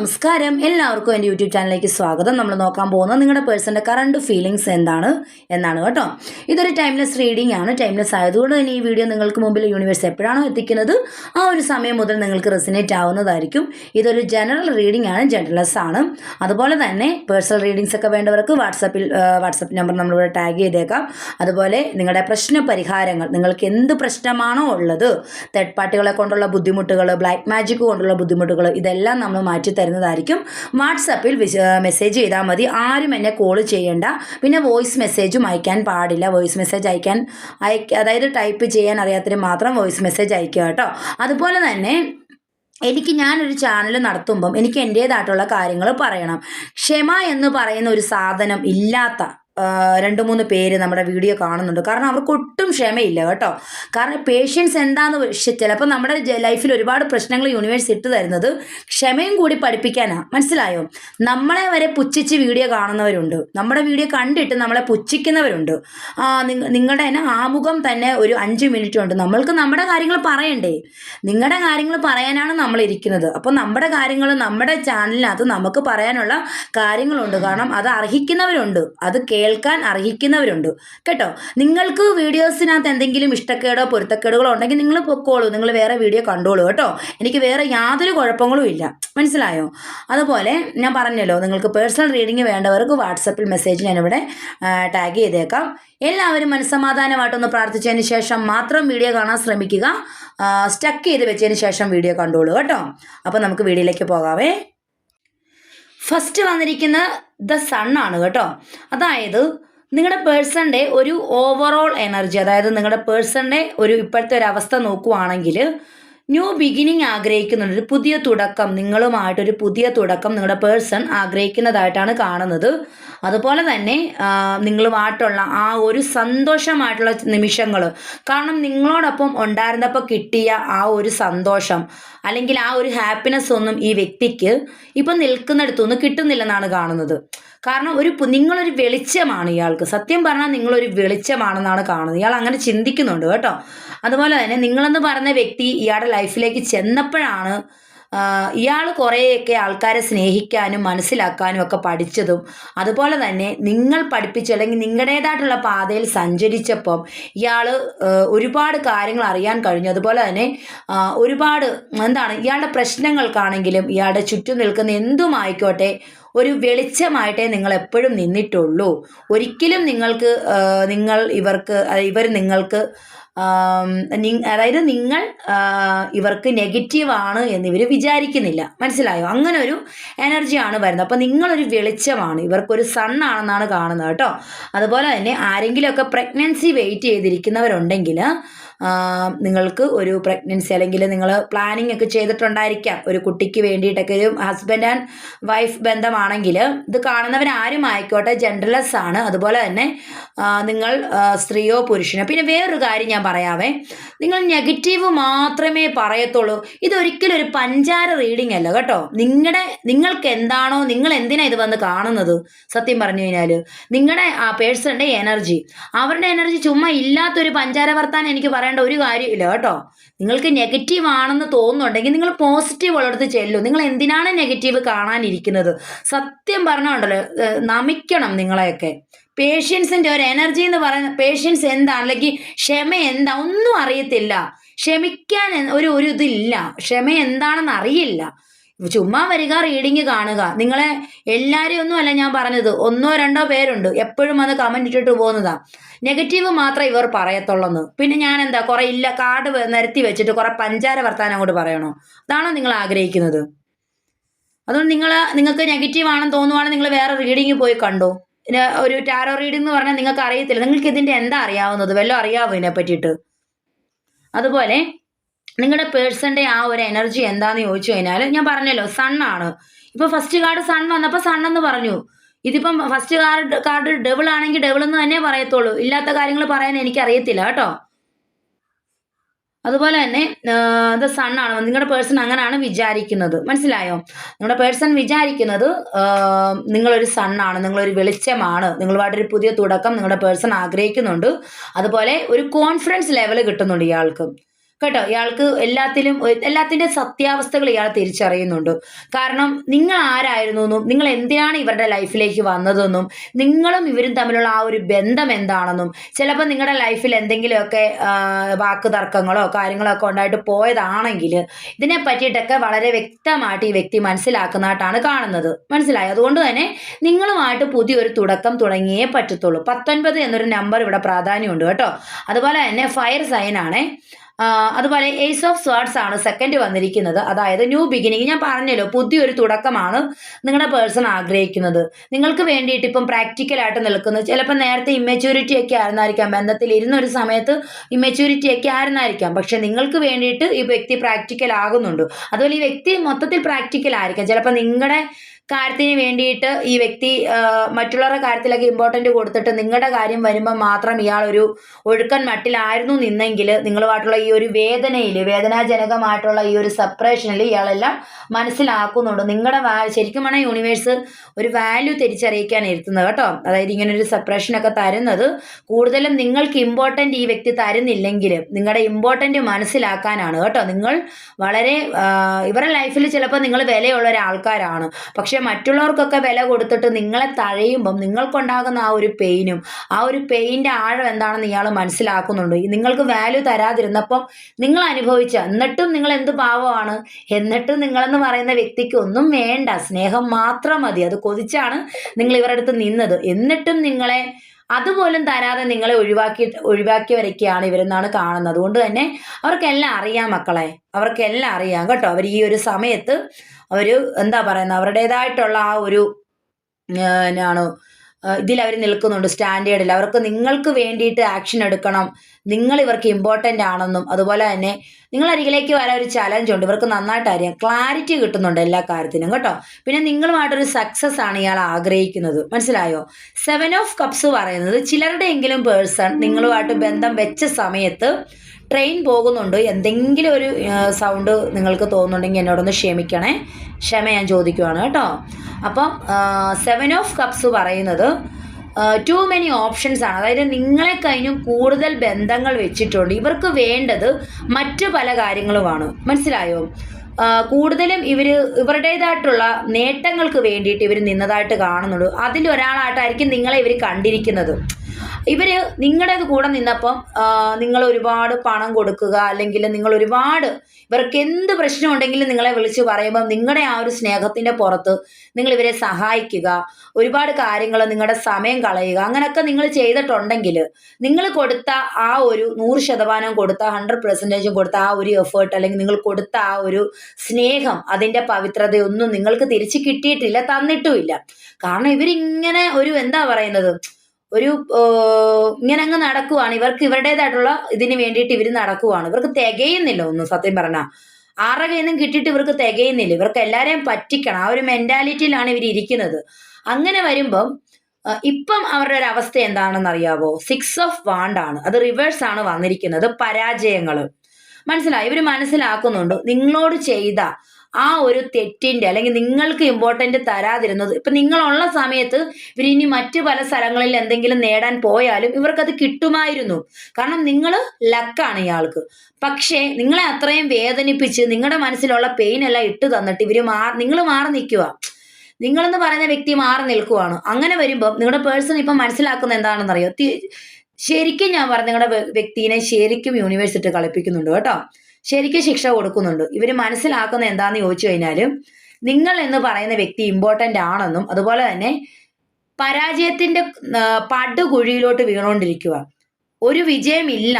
നമസ്കാരം. എല്ലാവർക്കും എന്റെ യൂട്യൂബ് ചാനലിലേക്ക് സ്വാഗതം. നമ്മൾ നോക്കാൻ പോകുന്നത് നിങ്ങളുടെ പേഴ്സന്റെ കറണ്ട് ഫീലിങ്സ് എന്താണ് എന്നാണ് കേട്ടോ. ഇതൊരു ടൈംലെസ് റീഡിംഗ് ആണ്. ടൈംലെസ് ആയതുകൊണ്ട് തന്നെ ഈ വീഡിയോ നിങ്ങൾക്ക് മുമ്പിൽ യൂണിവേഴ്സ് എപ്പോഴാണോ എത്തിക്കുന്നത് ആ ഒരു സമയം മുതൽ നിങ്ങൾക്ക് റെസിനേറ്റ് ആവുന്നതായിരിക്കും. ഇതൊരു ജനറൽ റീഡിംഗ് ആണ് ജനറൽലെസ് ആണ്. അതുപോലെ തന്നെ പേഴ്സണൽ റീഡിങ്സ് ഒക്കെ വേണ്ടവർക്ക് വാട്സപ്പിൽ വാട്സപ്പ് നമ്പർ നമ്മളിവിടെ ടാഗ് ചെയ്തേക്കാം. അതുപോലെ നിങ്ങളുടെ പ്രശ്ന പരിഹാരങ്ങൾ നിങ്ങൾക്ക് എന്ത് പ്രശ്നമാണോ ഉള്ളത് തേർഡ് പാർട്ടികളെ കൊണ്ടുള്ള ബുദ്ധിമുട്ടുകൾ ബ്ലാക്ക് മാജിക് കൊണ്ടുള്ള ബുദ്ധിമുട്ടുകൾ ഇതെല്ലാം നമ്മൾ മാറ്റി തരുന്നതായിരിക്കും വാട്സപ്പിൽ മെസ്സേജ് ചെയ്താൽ മതി. ആരും എന്നെ കോൾ ചെയ്യേണ്ട. പിന്നെ വോയിസ് മെസ്സേജും അയക്കാൻ പാടില്ല. വോയിസ് മെസ്സേജ് അയക്കാൻ അയക്ക അതായത് ടൈപ്പ് ചെയ്യാൻ അറിയാത്തതിന് മാത്രം വോയിസ് മെസ്സേജ് അയക്കുക കേട്ടോ. അതുപോലെ തന്നെ എനിക്ക് ഞാനൊരു ചാനൽ നടത്തുമ്പം എനിക്ക് എന്റേതായിട്ടുള്ള കാര്യങ്ങൾ പറയണം. ക്ഷമ എന്ന് പറയുന്ന ഒരു സാധനം ഇല്ലാത്ത രണ്ട് മൂന്ന് പേര് നമ്മുടെ വീഡിയോ കാണുന്നുണ്ട്. കാരണം അവർക്ക് ഒട്ടും ക്ഷമയില്ല കേട്ടോ. കാരണം പേഷ്യൻസ് എന്താന്ന് ചിലപ്പോൾ നമ്മുടെ ലൈഫിൽ ഒരുപാട് പ്രശ്നങ്ങൾ യൂണിവേഴ്സ് ഇട്ട് തരുന്നത് ക്ഷമയും കൂടി പഠിപ്പിക്കാനാണ് മനസ്സിലായോ? നമ്മളെ വരെ പുച്ഛിച്ച് വീഡിയോ കാണുന്നവരുണ്ട്. നമ്മുടെ വീഡിയോ കണ്ടിട്ട് നമ്മളെ പുച്ഛിക്കുന്നവരുണ്ട്. നിങ്ങളുടെ തന്നെ ആമുഖം തന്നെ ഒരു അഞ്ച് മിനിറ്റ് ഉണ്ട്. നമ്മൾക്ക് നമ്മുടെ കാര്യങ്ങൾ പറയണ്ടേ? നിങ്ങളുടെ കാര്യങ്ങൾ പറയാനാണ് നമ്മൾ ഇരിക്കുന്നത്. അപ്പോൾ നമ്മുടെ കാര്യങ്ങൾ നമ്മുടെ ചാനലിനകത്ത് നമുക്ക് പറയാനുള്ള കാര്യങ്ങളുണ്ട്. കാരണം അത് അർഹിക്കുന്നവരുണ്ട്. അത് കേൾക്കാൻ അർഹിക്കുന്നവരുണ്ട്. കേട്ടോ? നിങ്ങൾക്ക് വീഡിയോസിനകത്ത് എന്തെങ്കിലും ഇഷ്ടക്കേടോ പൊരുത്തക്കേടുകളോ ഉണ്ടെങ്കിൽ നിങ്ങൾ പൊക്കോളൂ. നിങ്ങൾ വേറെ വീഡിയോ കണ്ടോളൂ കേട്ടോ. എനിക്ക് വേറെ യാതൊരു കുഴപ്പങ്ങളും ഇല്ല. മനസ്സിലായോ? അതുപോലെ ഞാൻ പറഞ്ഞല്ലോ നിങ്ങൾക്ക് പേഴ്സണൽ റീഡിംഗ് വേണ്ടവർക്ക് വാട്സപ്പിൽ മെസ്സേജ് ഞാനിവിടെ ടാഗ് ചെയ്തേക്കാം. എല്ലാവരും മനസ്സമാധാനമായിട്ടൊന്ന് പ്രാർത്ഥിച്ചതിന് ശേഷം മാത്രം വീഡിയോ കാണാൻ ശ്രമിക്കുക. സ്റ്റക്ക് ചെയ്ത് വെച്ചതിന് ശേഷം വീഡിയോ കണ്ടോളൂ കേട്ടോ. അപ്പോൾ നമുക്ക് വീഡിയോയിലേക്ക് പോകാവേ. ഫസ്റ്റ് വന്നിരിക്കുന്ന ദ സൺ ആണ് കേട്ടോ. അതായത് നിങ്ങളുടെ പേഴ്സണിന്റെ ഒരു ഓവറോൾ എനർജി അതായത് നിങ്ങളുടെ പേഴ്സണിന്റെ ഒരു ഇപ്പോഴത്തെ ഒരു അവസ്ഥ നോക്കുവാണെങ്കിൽ ന്യൂ ബിഗിനിങ് ആഗ്രഹിക്കുന്നുണ്ട് ഒരു പുതിയ തുടക്കം നിങ്ങളുമായിട്ട് ഒരു പുതിയ തുടക്കം നിങ്ങളുടെ പേഴ്സൺ ആഗ്രഹിക്കുന്നതായിട്ടാണ് കാണുന്നത്. അതുപോലെ തന്നെ നിങ്ങളുമായിട്ടുള്ള ആ ഒരു സന്തോഷമായിട്ടുള്ള നിമിഷങ്ങൾ കാരണം നിങ്ങളോടൊപ്പം ഉണ്ടായിരുന്നപ്പോൾ കിട്ടിയ ആ ഒരു സന്തോഷം അല്ലെങ്കിൽ ആ ഒരു ഹാപ്പിനെസ് ഒന്നും ഈ വ്യക്തിക്ക് ഇപ്പം നിൽക്കുന്നിടത്തൊന്നും കിട്ടുന്നില്ലെന്നാണ് കാണുന്നത്. കാരണം ഒരു നിങ്ങളൊരു വെളിച്ചമാണ് ഇയാൾക്ക്. സത്യം പറഞ്ഞാൽ നിങ്ങളൊരു വെളിച്ചമാണെന്നാണ് കാണുന്നത്. ഇയാൾ അങ്ങനെ ചിന്തിക്കുന്നുണ്ട് കേട്ടോ. അതുപോലെ തന്നെ നിങ്ങളെന്ന് പറഞ്ഞ വ്യക്തി ഇയാളുടെ ലൈഫിലേക്ക് ചെന്നപ്പോഴാണ് ഇയാൾ കുറേയൊക്കെ ആൾക്കാരെ സ്നേഹിക്കാനും മനസ്സിലാക്കാനും ഒക്കെ പഠിച്ചതും അതുപോലെ തന്നെ നിങ്ങൾ പഠിപ്പിച്ചു അല്ലെങ്കിൽ നിങ്ങളുടേതായിട്ടുള്ള പാതയിൽ സഞ്ചരിച്ചപ്പം ഇയാൾ ഒരുപാട് കാര്യങ്ങൾ അറിയാൻ കഴിഞ്ഞു. അതുപോലെ തന്നെ ഒരുപാട് എന്താണ് ഇയാളുടെ പ്രശ്നങ്ങൾക്കാണെങ്കിലും ഇയാളുടെ ചുറ്റും നിൽക്കുന്ന എന്തുമായിക്കോട്ടെ ഒരു വെളിച്ചമായിട്ടേ നിങ്ങൾ എപ്പോഴും നിന്നിട്ടുള്ളൂ. ഒരിക്കലും നിങ്ങൾക്ക് നിങ്ങൾ ഇവർക്ക് ഇവർ നിങ്ങൾക്ക് അതായത് നിങ്ങൾ ഇവർക്ക് നെഗറ്റീവാണ് എന്ന് ഇവർ വിചാരിക്കുന്നില്ല. മനസ്സിലായോ? അങ്ങനെ ഒരു എനർജിയാണ് വരുന്നത്. അപ്പോൾ നിങ്ങളൊരു വെളിച്ചമാണ്. ഇവർക്കൊരു സണ്ണാണെന്നാണ് കാണുന്നത് കേട്ടോ. അതുപോലെ തന്നെ ആരെങ്കിലുമൊക്കെ പ്രഗ്നൻസി വെയിറ്റ് ചെയ്തിരിക്കുന്നവരുണ്ടെങ്കിൽ നിങ്ങൾക്ക് ഒരു പ്രഗ്നൻസി അല്ലെങ്കിൽ നിങ്ങൾ പ്ലാനിങ് ഒക്കെ ചെയ്തിട്ടുണ്ടായിരിക്കാം. ഒരു കുട്ടിക്ക് വേണ്ടിയിട്ടൊക്കെ ഒരു ഹസ്ബൻഡ് ആൻഡ് വൈഫ് ബന്ധമാണെങ്കിൽ ഇത് കാണുന്നവരാരും ആയിക്കോട്ടെ ജെൻഡർലെസ് ആണ്. അതുപോലെ തന്നെ നിങ്ങൾ സ്ത്രീയോ പുരുഷനോ പിന്നെ വേറൊരു കാര്യം ഞാൻ പറയാവേ. നിങ്ങൾ നെഗറ്റീവ് മാത്രമേ പറയത്തുള്ളൂ. ഇതൊരിക്കലും ഒരു പഞ്ചാര റീഡിംഗ് അല്ല കേട്ടോ. നിങ്ങളുടെ നിങ്ങൾക്ക് എന്താണോ നിങ്ങൾ എന്തിനാ ഇത് വന്ന് കാണുന്നത്? സത്യം പറഞ്ഞു കഴിഞ്ഞാൽ നിങ്ങളുടെ ആ പേഴ്സണിന്റെ എനർജി അവരുടെ എനർജി ചുമ്മാ ഇല്ലാത്തൊരു പഞ്ചാര വർത്താനം എനിക്ക് പറയേണ്ട ഒരു കാര്യമില്ല കേട്ടോ. നിങ്ങൾക്ക് നെഗറ്റീവ് ആണെന്ന് തോന്നുന്നുണ്ടെങ്കിൽ നിങ്ങൾ പോസിറ്റീവ് ഉള്ളിടത്ത് ചെല്ലും. നിങ്ങൾ എന്തിനാണ് നെഗറ്റീവ് കാണാനിരിക്കുന്നത്? സത്യം പറഞ്ഞുണ്ടല്ലോ നമിക്കണം നിങ്ങളെയൊക്കെ. പേഷ്യൻസിന്റെ ഒരു എനർജി എന്ന് പറയുന്ന പേഷ്യൻസ് എന്താണ് അല്ലെങ്കിൽ ക്ഷമ എന്താ? ഒന്നും അറിയത്തില്ല. ക്ഷമിക്കാൻ ഒരു ഒരു ഇതില്ല. ക്ഷമ എന്താണെന്ന് അറിയില്ല. ചുമ്മാ വരിക റീഡിങ് കാണുക. നിങ്ങളെ എല്ലാവരെയും ഒന്നുമല്ല ഞാൻ പറഞ്ഞത്. ഒന്നോ രണ്ടോ പേരുണ്ട്. എപ്പോഴും അത് കമന്റ് ഇട്ടിട്ട് പോകുന്നതാ. നെഗറ്റീവ് മാത്രം ഇവർ പറയത്തുള്ളെന്ന്. പിന്നെ ഞാൻ എന്താ കുറെ ഇല്ല കാർഡ് നിരത്തി വെച്ചിട്ട് കുറെ പഞ്ചാര വർത്താനം അങ്ങോട്ട് പറയണോ? അതാണോ നിങ്ങൾ ആഗ്രഹിക്കുന്നത്? അതുകൊണ്ട് നിങ്ങൾ നിങ്ങൾക്ക് നെഗറ്റീവ് ആണെന്ന് തോന്നുവാണെങ്കിൽ നിങ്ങൾ വേറെ റീഡിങ് പോയി കണ്ടോ? ഒരു ടാരോ റീഡിംഗ് എന്ന് പറഞ്ഞാൽ നിങ്ങൾക്ക് അറിയത്തില്ല നിങ്ങൾക്ക് ഇതിന്റെ എന്താ അറിയാവുന്നത്? വല്ലതും അറിയാവോ ഇതിനെ പറ്റിയിട്ട് അതുപോലെ നിങ്ങളുടെ പേഴ്സന്റെ ആ ഒരു എനർജി എന്താന്ന് ചോദിച്ചു കഴിഞ്ഞാൽ ഞാൻ പറഞ്ഞല്ലോ സണ്ണാണ് ഇപ്പൊ ഫസ്റ്റ് കാർഡ് സൺ വന്നപ്പോൾ സൺ എന്ന് പറഞ്ഞു. ഇതിപ്പം ഫസ്റ്റ് കാർഡ് കാർഡ് ഡബിൾ ആണെങ്കിൽ ഡബിൾ എന്ന് തന്നെ പറയത്തുള്ളൂ. ഇല്ലാത്ത കാര്യങ്ങൾ പറയാൻ എനിക്ക് അറിയത്തില്ല കേട്ടോ. അതുപോലെ തന്നെ ഇത് സണ്ണാണ് നിങ്ങളുടെ പേഴ്സൺ അങ്ങനെയാണ് വിചാരിക്കുന്നത്. മനസ്സിലായോ? നിങ്ങളുടെ പേഴ്സൺ വിചാരിക്കുന്നത് നിങ്ങളൊരു സണ്ണാണ് നിങ്ങളൊരു വെളിച്ചമാണ്. നിങ്ങളുമായിട്ടൊരു പുതിയ തുടക്കം നിങ്ങളുടെ പേഴ്സൺ ആഗ്രഹിക്കുന്നുണ്ട്. അതുപോലെ ഒരു കോൺഫിഡൻസ് ലെവൽ കിട്ടുന്നുണ്ട് ഇയാൾക്ക്. കേട്ടോ ഇയാൾക്ക് എല്ലാത്തിലും എല്ലാത്തിന്റെ സത്യാവസ്ഥകൾ ഇയാൾ തിരിച്ചറിയുന്നുണ്ട്. കാരണം നിങ്ങൾ ആരായിരുന്നു എന്നും നിങ്ങൾ എന്തിനാണ് ഇവരുടെ ലൈഫിലേക്ക് വന്നതെന്നും നിങ്ങളും ഇവരും തമ്മിലുള്ള ആ ഒരു ബന്ധം എന്താണെന്നും ചിലപ്പോൾ നിങ്ങളുടെ ലൈഫിൽ എന്തെങ്കിലുമൊക്കെ വാക്ക് തർക്കങ്ങളോ കാര്യങ്ങളോ ഒക്കെ ഉണ്ടായിട്ട് പോയതാണെങ്കിൽ ഇതിനെ പറ്റിയിട്ടൊക്കെ വളരെ വ്യക്തമായിട്ട് ഈ വ്യക്തി മനസ്സിലാക്കുന്നതായിട്ടാണ് കാണുന്നത്. മനസ്സിലായി? അതുകൊണ്ട് തന്നെ നിങ്ങളുമായിട്ട് പുതിയൊരു തുടക്കം തുടങ്ങിയേ പറ്റത്തുള്ളൂ. പത്തൊൻപത് എന്നൊരു നമ്പർ ഇവിടെ പ്രാധാന്യമുണ്ട് കേട്ടോ. അതുപോലെ തന്നെ ഫയർ ആ, അതുപോലെ എയ്സ് ഓഫ് സ്വാർഡ്സ് ആണ് സെക്കൻഡ് വന്നിരിക്കുന്നത്. അതായത് ന്യൂ ബിഗിനിങ് ഞാൻ പറഞ്ഞല്ലോ പുതിയൊരു തുടക്കമാണ് നിങ്ങളുടെ പേഴ്സൺ ആഗ്രഹിക്കുന്നത്. നിങ്ങൾക്ക് വേണ്ടിയിട്ട് ഇപ്പം പ്രാക്ടിക്കലായിട്ട് നിൽക്കുന്നത്. ചിലപ്പോൾ നേരത്തെ ഇമ്മച്യൂരിറ്റി ഒക്കെ ആയിരുന്നായിരിക്കാം. ബന്ധത്തിൽ ഇരുന്ന ഒരു സമയത്ത് ഇമ്മച്യൂരിറ്റി ഒക്കെ ആയിരുന്നായിരിക്കാം. പക്ഷെ നിങ്ങൾക്ക് വേണ്ടിയിട്ട് ഈ വ്യക്തി പ്രാക്ടിക്കൽ ആകുന്നുണ്ട്. അതുപോലെ ഈ വ്യക്തി മൊത്തത്തിൽ പ്രാക്ടിക്കൽ ആയിരിക്കാം. ചിലപ്പോൾ നിങ്ങളുടെ കാര്യത്തിന് വേണ്ടിയിട്ട് ഈ വ്യക്തി മറ്റുള്ളവരുടെ കാര്യത്തിലൊക്കെ ഇമ്പോർട്ടന്റ് കൊടുത്തിട്ട് നിങ്ങളുടെ കാര്യം വരുമ്പോൾ മാത്രം ഇയാൾ ഒരു ഒഴുക്കൻ മട്ടിലായിരുന്നു നിന്നെങ്കിൽ നിങ്ങളുമായിട്ടുള്ള ഈ ഒരു വേദനയിൽ വേദനാജനകമായിട്ടുള്ള ഈ ഒരു സെപ്പറേഷനിൽ ഇയാളെല്ലാം മനസ്സിലാക്കുന്നുണ്ട്. നിങ്ങളുടെ ശരിക്കും വേണം യൂണിവേഴ്സ് ഒരു വാല്യൂ തിരിച്ചറിയിക്കാൻ ഇരുത്തുന്നത് കേട്ടോ. അതായത് ഇങ്ങനെ ഒരു സെപ്പറേഷനൊക്കെ തരുന്നത് കൂടുതലും നിങ്ങൾക്ക് ഇമ്പോർട്ടന്റ് ഈ വ്യക്തി തരുന്നില്ലെങ്കിൽ നിങ്ങളുടെ ഇമ്പോർട്ടന്റ് മനസ്സിലാക്കാനാണ് കേട്ടോ. നിങ്ങൾ വളരെ ഇവരുടെ ലൈഫിൽ ചിലപ്പോൾ നിങ്ങൾ വിലയുള്ള ഒരാൾക്കാരാണ്. പക്ഷെ മറ്റുള്ളവർക്കൊക്കെ വില കൊടുത്തിട്ട് നിങ്ങളെ തഴയുമ്പം നിങ്ങൾക്കുണ്ടാകുന്ന ആ ഒരു പെയിനും ആ ഒരു പെയിന്റെ ആഴം എന്താണെന്ന് ഇയാൾ മനസ്സിലാക്കുന്നുണ്ട്. നിങ്ങൾക്ക് വാല്യൂ തരാതിരുന്നപ്പം നിങ്ങൾ അനുഭവിച്ച എന്നിട്ടും നിങ്ങൾ എന്ത് പാവമാണ്? എന്നിട്ടും നിങ്ങളെന്ന് പറയുന്ന വ്യക്തിക്ക് ഒന്നും വേണ്ട സ്നേഹം മാത്രം മതി. അത് കൊതിച്ചാണ് നിങ്ങൾ ഇവരുടെ അടുത്ത് നിന്നത്. എന്നിട്ടും നിങ്ങളെ അതുപോലും തരാതെ നിങ്ങളെ ഒഴിവാക്കി ഒഴിവാക്കിയവരൊക്കെയാണ് ഇവരെന്നാണ് കാണുന്നത്. അതുകൊണ്ട് തന്നെ അവർക്കെല്ലാം അറിയാം മക്കളെ. അവർക്കെല്ലാം അറിയാം കേട്ടോ. അവർ ഈ ഒരു സമയത്ത് അവർ എന്താ പറയുന്നത് അവരുടേതായിട്ടുള്ള ആ ഒരു എന്നാണ് ഇതിൽ അവർ നിൽക്കുന്നുണ്ട് സ്റ്റാൻഡേർഡിൽ അവർക്ക് നിങ്ങൾക്ക് വേണ്ടിയിട്ട് ആക്ഷൻ എടുക്കണം. നിങ്ങൾ ഇവർക്ക് ഇമ്പോർട്ടന്റ് ആണെന്നും അതുപോലെ തന്നെ നിങ്ങളരികിലേക്ക് വരാൻ ഒരു ചലഞ്ച് ഉണ്ട്. ഇവർക്ക് നന്നായിട്ട് അറിയാം. ക്ലാരിറ്റി കിട്ടുന്നുണ്ട് എല്ലാ കാര്യത്തിനും കേട്ടോ. പിന്നെ നിങ്ങളുമായിട്ടൊരു സക്സസ് ആണ് ഇയാൾ ആഗ്രഹിക്കുന്നത്. മനസ്സിലായോ? സെവൻ ഓഫ് കപ്സ് പറയുന്നത് ചിലരുടെയെങ്കിലും പേഴ്സൺ നിങ്ങളുമായിട്ട് ബന്ധം വെച്ച സമയത്ത് ട്രെയിൻ പോകുന്നുണ്ട്? എന്തെങ്കിലും ഒരു സൗണ്ട് നിങ്ങൾക്ക് തോന്നുന്നുണ്ടെങ്കിൽ എന്നോടൊന്ന് ക്ഷമിക്കണേ. ക്ഷമ ഞാൻ ചോദിക്കുവാണ് കേട്ടോ. അപ്പം സെവൻ ഓഫ് കപ്സ് പറയുന്നത് ടു മെനി ഓപ്ഷൻസ് ആണ്. അതായത് നിങ്ങളെ കഴിഞ്ഞും കൂടുതൽ ബന്ധങ്ങൾ വെച്ചിട്ടുണ്ട്. ഇവർക്ക് വേണ്ടത് മറ്റു പല കാര്യങ്ങളുമാണ്. മനസ്സിലായോ? കൂടുതലും ഇവർ ഇവരുടേതായിട്ടുള്ള നേട്ടങ്ങൾക്ക് വേണ്ടിയിട്ട് ഇവർ നിന്നതായിട്ട് കാണുന്നുള്ളൂ അതിലൊരാളായിട്ടായിരിക്കും നിങ്ങളെ ഇവർ കണ്ടിരിക്കുന്നത്. ഇവർ നിങ്ങളുടെ കൂടെ നിന്നപ്പം നിങ്ങൾ ഒരുപാട് പണം കൊടുക്കുക അല്ലെങ്കിൽ നിങ്ങൾ ഒരുപാട് ഇവർക്ക് എന്ത് പ്രശ്നം ഉണ്ടെങ്കിലും നിങ്ങളെ വിളിച്ച് പറയുമ്പം നിങ്ങളുടെ ആ ഒരു സ്നേഹത്തിന്റെ പുറത്ത് നിങ്ങൾ ഇവരെ സഹായിക്കുക ഒരുപാട് കാര്യങ്ങൾ നിങ്ങളുടെ സമയം കളയുക അങ്ങനെയൊക്കെ നിങ്ങൾ ചെയ്തിട്ടുണ്ടെങ്കിൽ നിങ്ങൾ കൊടുത്ത ആ ഒരു നൂറ് ശതമാനം കൊടുത്ത ഹൺഡ്രഡ് പെർസെന്റേജും കൊടുത്ത ആ ഒരു എഫേർട്ട് അല്ലെങ്കിൽ നിങ്ങൾ കൊടുത്ത ആ ഒരു സ്നേഹം അതിന്റെ പവിത്രതയൊന്നും നിങ്ങൾക്ക് തിരിച്ച് കിട്ടിയിട്ടില്ല തന്നിട്ടുമില്ല. കാരണം ഇവരിങ്ങനെ ഒരു എന്താ പറയുന്നത്? ഒരു ഇങ്ങനെ അങ്ങ് നടക്കുവാണ്. ഇവർക്ക് ഇവരുടേതായിട്ടുള്ള ഇതിന് വേണ്ടിയിട്ട് ഇവർ നടക്കുവാണ്. ഇവർക്ക് തികയുന്നില്ല ഒന്നും സത്യം പറഞ്ഞാൽ ആരുടെ കയ്യിൽ കിട്ടിയിട്ട് ഇവർക്ക് തികയുന്നില്ല. ഇവർക്ക് എല്ലാവരെയും പറ്റിക്കണം. ആ ഒരു മെന്റാലിറ്റിയിലാണ് ഇവർ ഇരിക്കുന്നത്. അങ്ങനെ വരുമ്പം ഇപ്പം അവരുടെ ഒരു അവസ്ഥ എന്താണെന്ന് അറിയാവോ സിക്സ് ഓഫ് വാണ്ടാണ് അത് റിവേഴ്സ് ആണ് വന്നിരിക്കുന്നത്. പരാജയങ്ങൾ മനസ്സിലായി? ഇവർ മനസ്സിലാക്കുന്നുണ്ട്. നിങ്ങളോട് ചെയ്ത ആ ഒരു തെറ്റിന്റെ അല്ലെങ്കിൽ നിങ്ങൾക്ക് ഇമ്പോർട്ടന്റ് തരാതിരുന്നത്. ഇപ്പം നിങ്ങളുള്ള സമയത്ത് ഇവർ ഇനി മറ്റു പല സ്ഥലങ്ങളിൽ എന്തെങ്കിലും നേടാൻ പോയാലും ഇവർക്കത് കിട്ടുമായിരുന്നു. കാരണം നിങ്ങൾ ലക്കാണ് ഇയാൾക്ക്. പക്ഷേ നിങ്ങളെ അത്രയും വേദനിപ്പിച്ച് നിങ്ങളുടെ മനസ്സിലുള്ള പെയിൻ എല്ലാം ഇട്ട് തന്നിട്ട് ഇവർ മാറി നിങ്ങൾ മാറി നിൽക്കുക നിങ്ങളെന്ന് പറയുന്ന വ്യക്തി മാറി നിൽക്കുവാണ്. അങ്ങനെ വരുമ്പോൾ നിങ്ങളുടെ പേഴ്സൺ ഇപ്പം മനസ്സിലാക്കുന്ന എന്താണെന്നറിയോ? ശരിക്കും ഞാൻ പറഞ്ഞ നിങ്ങളുടെ വ്യ- വ്യക്തിനെ ശരിക്കും യൂണിവേഴ്സിറ്റി കളിപ്പിക്കുന്നുണ്ട് കേട്ടോ. ശരിക്കും ശിക്ഷ കൊടുക്കുന്നുണ്ട്. ഇവർ മനസ്സിലാക്കുന്ന എന്താണെന്ന് ചോദിച്ചു കഴിഞ്ഞാൽ നിങ്ങൾ എന്ന് പറയുന്ന വ്യക്തി ഇമ്പോർട്ടന്റ് ആണെന്നും അതുപോലെ തന്നെ പരാജയത്തിന്റെ പടുകുഴിയിലോട്ട് വീണുകൊണ്ടിരിക്കുക. ഒരു വിജയമില്ല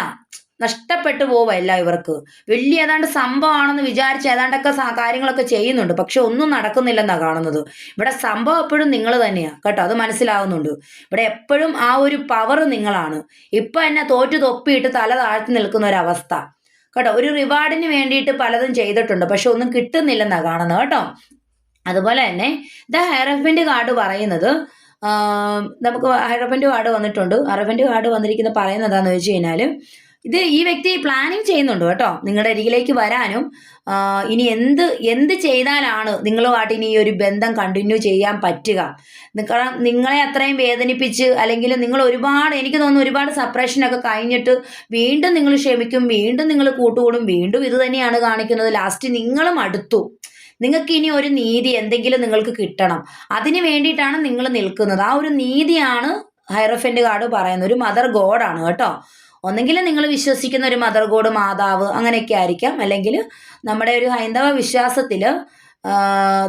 നഷ്ടപ്പെട്ടു പോവല്ല ഇവർക്ക്. വലിയ ഏതാണ്ട് സംഭവമാണെന്ന് വിചാരിച്ച് ഏതാണ്ടൊക്കെ കാര്യങ്ങളൊക്കെ ചെയ്യുന്നുണ്ട്. പക്ഷെ ഒന്നും നടക്കുന്നില്ലെന്നാണ് കാണുന്നത്. ഇവിടെ സംഭവം എപ്പോഴും നിങ്ങൾ തന്നെയാണ് കേട്ടോ? അത് മനസ്സിലാവുന്നുണ്ട്. ഇവിടെ എപ്പോഴും ആ ഒരു പവർ നിങ്ങളാണ്. ഇപ്പം എന്നെ തോറ്റു തൊപ്പിയിട്ട് തല താഴ്ത്തി നിൽക്കുന്ന ഒരവസ്ഥ കേട്ടോ ഒരു റിവാർഡിന് വേണ്ടിയിട്ട് പലതും ചെയ്തിട്ടുണ്ട്. പക്ഷെ ഒന്നും കിട്ടുന്നില്ലെന്നാണ് കാണുന്നത് കേട്ടോ. അതുപോലെ തന്നെ ദ ഹെയറഫിന്റെ കാർഡ് പറയുന്നത് നമുക്ക് ഹെയറഫിന്റെ കാർഡ് വന്നിട്ടുണ്ട്. ഹെയറഫിന്റെ കാർഡ് വന്നിരിക്കുന്നത് പറയുന്നത് എന്താണെന്ന് വെച്ച് കഴിഞ്ഞാൽ ഇത് ഈ വ്യക്തി പ്ലാനിങ് ചെയ്യുന്നുണ്ട് കേട്ടോ. നിങ്ങളുടെ അരികിലേക്ക് വരാനും ഇനി എന്ത് എന്ത് ചെയ്താലാണ് നിങ്ങളുമായിട്ട് ഇനി ഈ ഒരു ബന്ധം കണ്ടിന്യൂ ചെയ്യാൻ പറ്റുക. കാരണം നിങ്ങളെ അത്രയും വേദനിപ്പിച്ച് അല്ലെങ്കിൽ നിങ്ങൾ ഒരുപാട് എനിക്ക് തോന്നുന്നു ഒരുപാട് സപ്പറേഷനൊക്കെ കഴിഞ്ഞിട്ട് വീണ്ടും നിങ്ങൾ ക്ഷമിക്കും വീണ്ടും നിങ്ങൾ കൂട്ടുകൂടും വീണ്ടും ഇത് തന്നെയാണ് കാണിക്കുന്നത്. ലാസ്റ്റ് നിങ്ങളും അടുത്തു. നിങ്ങൾക്ക് ഇനി ഒരു നീതി എന്തെങ്കിലും നിങ്ങൾക്ക് കിട്ടണം. അതിന് വേണ്ടിയിട്ടാണ് നിങ്ങൾ നിൽക്കുന്നത്. ആ ഒരു നീതിയാണ് ഹൈറഫന്റ് കാർഡ് പറയുന്നത്. ഒരു മദർ ഗോഡാണ് കേട്ടോ. ഒന്നെങ്കിൽ നിങ്ങൾ വിശ്വസിക്കുന്ന ഒരു മദർ ഗോഡ് മാതാവ് അങ്ങനെയൊക്കെ ആയിരിക്കാം. അല്ലെങ്കിൽ നമ്മുടെ ഒരു ഹൈന്ദവ വിശ്വാസത്തിൽ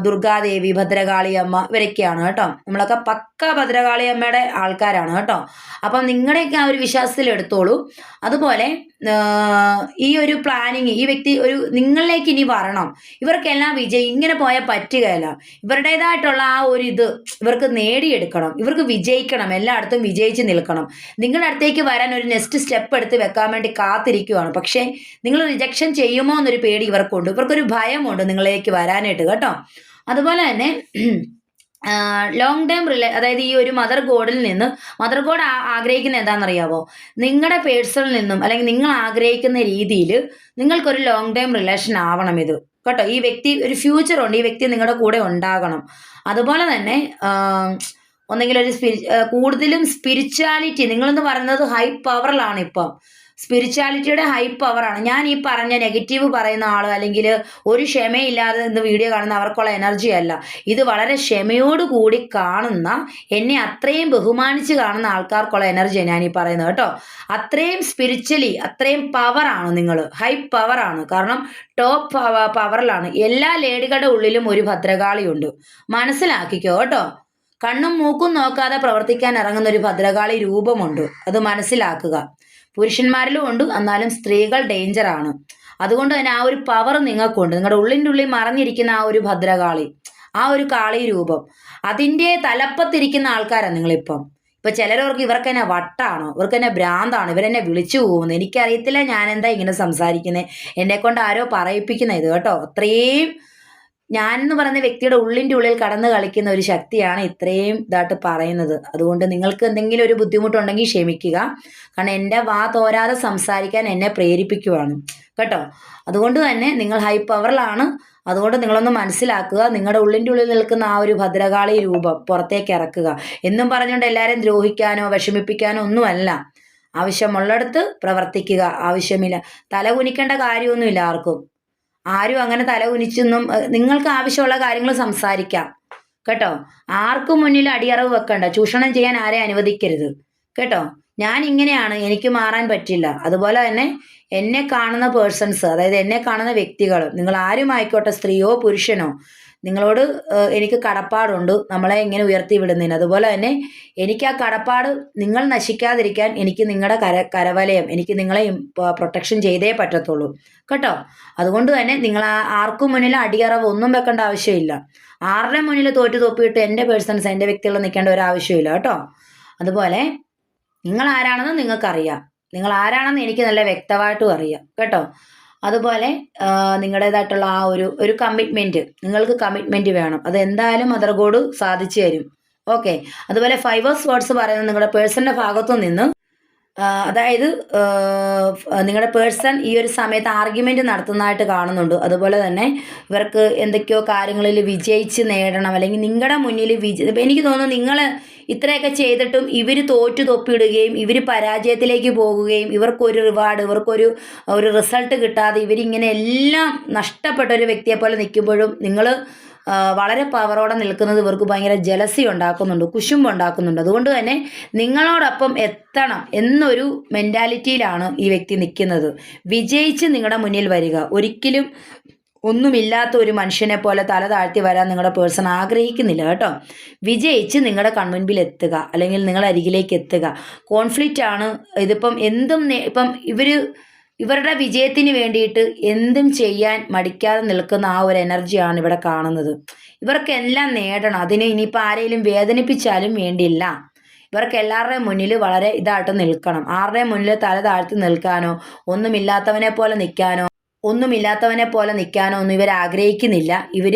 ദുർഗാദേവി ഭദ്രകാളി അമ്മ ഇവരൊക്കെയാണ് കേട്ടോ. നമ്മളൊക്കെ പക്ക ഭദ്രകാളി അമ്മയുടെ ആൾക്കാരാണ് കേട്ടോ. അപ്പം നിങ്ങളുടെയൊക്കെ ആ ഒരു വിശ്വാസത്തിൽ എടുത്തോളൂ അതുപോലെ ഈ ഒരു പ്ലാനിങ് ഈ വ്യക്തി ഒരു നിങ്ങളിലേക്ക് ഇനി വരണം. ഇവർക്കെല്ലാം വിജയം ഇങ്ങനെ പോയാൽ പറ്റുകയല്ല. ഇവരുടേതായിട്ടുള്ള ആ ഒരു ഇത് ഇവർക്ക് നേടിയെടുക്കണം. ഇവർക്ക് വിജയിക്കണം. എല്ലായിടത്തും വിജയിച്ച് നിൽക്കണം. നിങ്ങളുടെ അടുത്തേക്ക് വരാൻ ഒരു നെക്സ്റ്റ് സ്റ്റെപ്പ് എടുത്ത് വെക്കാൻ വേണ്ടി കാത്തിരിക്കുകയാണ് പക്ഷേ നിങ്ങൾ റിജക്ഷൻ ചെയ്യുമോ എന്നൊരു പേടി ഇവർക്കുണ്ട്. ഇവർക്കൊരു ഭയമുണ്ട് നിങ്ങളിലേക്ക് വരാനായിട്ട് കേട്ടോ? അതുപോലെ തന്നെ ലോങ് ടേം റിലേ അതായത് ഈ ഒരു മദർ ഗോഡിൽ നിന്ന് മദർ ഗോഡ് ആഗ്രഹിക്കുന്ന എന്താണെന്നറിയാവോ? നിങ്ങളുടെ പേഴ്സണിൽ നിന്നും അല്ലെങ്കിൽ നിങ്ങൾ ആഗ്രഹിക്കുന്ന രീതിയിൽ നിങ്ങൾക്കൊരു ലോങ് ടേം റിലേഷൻ ആവണം ഇത്. കേട്ടോ? ഈ വ്യക്തി ഒരു ഫ്യൂച്ചർ ഉണ്ട്. ഈ വ്യക്തി നിങ്ങളുടെ കൂടെ ഉണ്ടാകണം. അതുപോലെ തന്നെ ഒന്നെങ്കിലൊരു സ്പിരി കൂടുതലും സ്പിരിച്വാലിറ്റി നിങ്ങളെന്ന് പറയുന്നത് ഹൈ പവറിലാണ് ഇപ്പം. സ്പിരിച്വാലിറ്റിയുടെ ഹൈ പവറാണ് ഞാൻ ഈ പറഞ്ഞ നെഗറ്റീവ് പറയുന്ന ആൾ അല്ലെങ്കിൽ ഒരു ക്ഷമയില്ലാതെ ഇന്ന് വീഡിയോ കാണുന്ന അവർക്കുള്ള എനർജി അല്ല. ഇത് വളരെ ക്ഷമയോടുകൂടി കാണുന്ന എന്നെ അത്രയും ബഹുമാനിച്ച് കാണുന്ന ആൾക്കാർക്കുള്ള എനർജിയാണ് ഞാൻ ഈ പറയുന്നത് കേട്ടോ. അത്രയും സ്പിരിച്വലി അത്രയും പവറാണ് നിങ്ങൾ ഹൈ പവറാണ് കാരണം ടോപ്പ് പവറിലാണ് എല്ലാ ലേഡികളുടെ ഉള്ളിലും ഒരു ഭദ്രകാളിയുണ്ട് മനസ്സിലാക്കിക്കോ കേട്ടോ. കണ്ണും മൂക്കും നോക്കാതെ പ്രവർത്തിക്കാൻ ഇറങ്ങുന്ന ഒരു ഭദ്രകാളി രൂപമുണ്ട്. അത് മനസ്സിലാക്കുക. പുരുഷന്മാരിലും ഉണ്ട്. എന്നാലും സ്ത്രീകൾ ഡേഞ്ചറാണ് അതുകൊണ്ട് തന്നെ ആ ഒരു പവർ നിങ്ങൾക്കുണ്ട്. നിങ്ങളുടെ ഉള്ളിന്റെ ഉള്ളിൽ മറഞ്ഞിരിക്കുന്ന ആ ഒരു ഭദ്രകാളി ആ ഒരു കാളി രൂപം അതിന്റെ തലപ്പത്തിരിക്കുന്ന ആൾക്കാരാണ് നിങ്ങളിപ്പം. ഇപ്പൊ ചിലരവർക്ക് ഇവർക്ക് തന്നെ വട്ടാണോ? ഇവർക്ക് തന്നെ ഭ്രാന്താണോ? ഇവരെന്നെ വിളിച്ചു പോകുന്നത്? എനിക്കറിയത്തില്ല ഞാൻ എന്താ ഇങ്ങനെ സംസാരിക്കുന്നത് എന്നെ കൊണ്ട് ആരോ പറയിപ്പിക്കുന്ന ഇത് കേട്ടോ. അത്രയും ഞാൻ എന്ന് പറയുന്ന വ്യക്തിയുടെ ഉള്ളിന്റെ ഉള്ളിൽ കടന്ന് കളിക്കുന്ന ഒരു ശക്തിയാണ് ഇത്രയും ഇതായിട്ട് പറയുന്നത്. അതുകൊണ്ട് നിങ്ങൾക്ക് എന്തെങ്കിലും ഒരു ബുദ്ധിമുട്ടുണ്ടെങ്കിൽ ക്ഷമിക്കുക. കാരണം എന്റെ വാ തോരാതെ സംസാരിക്കാൻ എന്നെ പ്രേരിപ്പിക്കുവാണ്. കേട്ടോ? അതുകൊണ്ട് തന്നെ നിങ്ങൾ ഹൈ പവറിലാണ് അതുകൊണ്ട് നിങ്ങളൊന്ന് മനസ്സിലാക്കുക. നിങ്ങളുടെ ഉള്ളിന്റെ ഉള്ളിൽ നിൽക്കുന്ന ആ ഒരു ഭദ്രകാളി രൂപം പുറത്തേക്ക് ഇറക്കുക. എന്നും പറഞ്ഞുകൊണ്ട് എല്ലാവരെയും ദ്രോഹിക്കാനോ വിഷമിപ്പിക്കാനോ ഒന്നുമല്ല. ആവശ്യമുള്ളിടത്ത് പ്രവർത്തിക്കുക. ആവശ്യമില്ല. തല കുനിക്കേണ്ട കാര്യമൊന്നുമില്ല ആർക്കും. ആരും അങ്ങനെ തല കുനിച്ചൊന്നും നിങ്ങൾക്ക് ആവശ്യമുള്ള കാര്യങ്ങൾ സംസാരിക്കാം. കേട്ടോ? ആർക്കും മുന്നിൽ അടിയറവ് വെക്കണ്ട. ചൂഷണം ചെയ്യാൻ ആരെ അനുവദിക്കരുത്. കേട്ടോ? ഞാൻ ഇങ്ങനെയാണ് എനിക്ക് മാറാൻ പറ്റില്ല. അതുപോലെ തന്നെ എന്നെ കാണുന്ന പേഴ്സൺസ് അതായത് എന്നെ കാണുന്ന വ്യക്തികൾ നിങ്ങൾ ആരും ആയിക്കോട്ടെ സ്ത്രീയോ പുരുഷനോ നിങ്ങളോട് എനിക്ക് കടപ്പാടുണ്ട്. നമ്മളെ ഇങ്ങനെ ഉയർത്തി വിടുന്നതിന് അതുപോലെ തന്നെ എനിക്ക് ആ കടപ്പാട് നിങ്ങൾ നശിക്കാതിരിക്കാൻ എനിക്ക് നിങ്ങളുടെ കര കരവലയം എനിക്ക് നിങ്ങളെ പ്രൊട്ടക്ഷൻ ചെയ്തേ പറ്റത്തുള്ളൂ. കേട്ടോ? അതുകൊണ്ട് തന്നെ നിങ്ങൾ ആർക്കും മുന്നിൽ അടിയറവ് ഒന്നും വെക്കേണ്ട ആവശ്യമില്ല. ആരുടെ മുന്നിൽ തോറ്റു തോപ്പിയിട്ട് എന്റെ പേഴ്സൺസ് എന്റെ വ്യക്തികൾ നിൽക്കേണ്ട ഒരു ആവശ്യമില്ല. കേട്ടോ? അതുപോലെ നിങ്ങൾ ആരാണെന്ന് നിങ്ങൾക്കറിയാം. നിങ്ങൾ ആരാണെന്ന് എനിക്ക് നല്ല വ്യക്തമായിട്ടും അറിയാം. കേട്ടോ? അതുപോലെ നിങ്ങളുടേതായിട്ടുള്ള ആ ഒരു ഒരു കമ്മിറ്റ്മെന്റ് നിങ്ങൾക്ക് കമ്മിറ്റ്മെന്റ് വേണം. അത് എന്തായാലും മദർ ഗോഡ് സാധിച്ചു തരും. ഓക്കെ അതുപോലെ ഫൈവേഴ്സ് വേർഡ്സ് പറയുന്നത് നിങ്ങളുടെ പേഴ്സണിന്റെ ഭാഗത്തു നിന്ന് അതായത് നിങ്ങളുടെ പേഴ്സൺ ഈ ഒരു സമയത്ത് ആർഗ്യുമെന്റ് നടത്തുന്നതായിട്ട് കാണുന്നുണ്ട്. അതുപോലെ തന്നെ ഇവർക്ക് എന്തൊക്കെയോ കാര്യങ്ങളിൽ വിജയിച്ച് നേടണം. അല്ലെങ്കിൽ നിങ്ങളുടെ മുന്നിൽ വിജയ എനിക്ക് തോന്നുന്നു നിങ്ങൾ ഇത്രയൊക്കെ ചെയ്തിട്ടും ഇവർ തോറ്റു തൊപ്പിയിടുകയും ഇവർ പരാജയത്തിലേക്ക് പോകുകയും ഇവർക്കൊരു റിവാർഡ് ഇവർക്കൊരു ഒരു റിസൾട്ട് കിട്ടാതെ ഇവരിങ്ങനെ എല്ലാം നഷ്ടപ്പെട്ട ഒരു വ്യക്തിയെ പോലെ നിൽക്കുമ്പോഴും നിങ്ങൾ വളരെ പവറോടെ നിൽക്കുന്നത് ഇവർക്ക് ഭയങ്കര ജലസി ഉണ്ടാക്കുന്നുണ്ട് കുശുമ്പ് ഉണ്ടാക്കുന്നുണ്ട് അതുകൊണ്ട് തന്നെ നിങ്ങളോടൊപ്പം എത്തണം എന്നൊരു മെന്റാലിറ്റിയിലാണ് ഈ വ്യക്തി നിൽക്കുന്നത്. വിജയിച്ച് നിങ്ങളുടെ മുന്നിൽ വരിക. ഒരിക്കലും ഒന്നുമില്ലാത്ത ഒരു മനുഷ്യനെ പോലെ തല താഴ്ത്തി വരാൻ നിങ്ങളുടെ പേഴ്സൺ ആഗ്രഹിക്കുന്നില്ല കേട്ടോ. വിജയിച്ച് നിങ്ങളുടെ കൺമുൻപിൽ എത്തുക അല്ലെങ്കിൽ നിങ്ങളുടെ അരികിലേക്ക് എത്തുക. കോൺഫ്ലിക്റ്റ് ആണ്. ഇതിപ്പം എന്തും ഇപ്പം ഇവർ ഇവരുടെ വിജയത്തിന് വേണ്ടിയിട്ട് എന്തും ചെയ്യാൻ മടിക്കാതെ നിൽക്കുന്ന ആ ഒരു എനർജിയാണ് ഇവിടെ കാണുന്നത്. ഇവർക്കെല്ലാം നേടണം. അതിന് ഇനിയിപ്പോൾ ആരെയും വേദനിപ്പിച്ചാലും വേണ്ടിയില്ല. ഇവർക്ക് എല്ലാവരുടെയും മുന്നിൽ വളരെ ഇതായിട്ട് നിൽക്കണം. ആരുടെയും മുന്നിൽ തല താഴ്ത്തി നിൽക്കാനോ ഒന്നുമില്ലാത്തവനെ പോലെ നിൽക്കാനോ ഒന്നുമില്ലാത്തവനെ പോലെ നിൽക്കാനോ ഒന്നും ഇവർ ആഗ്രഹിക്കുന്നില്ല ഇവർ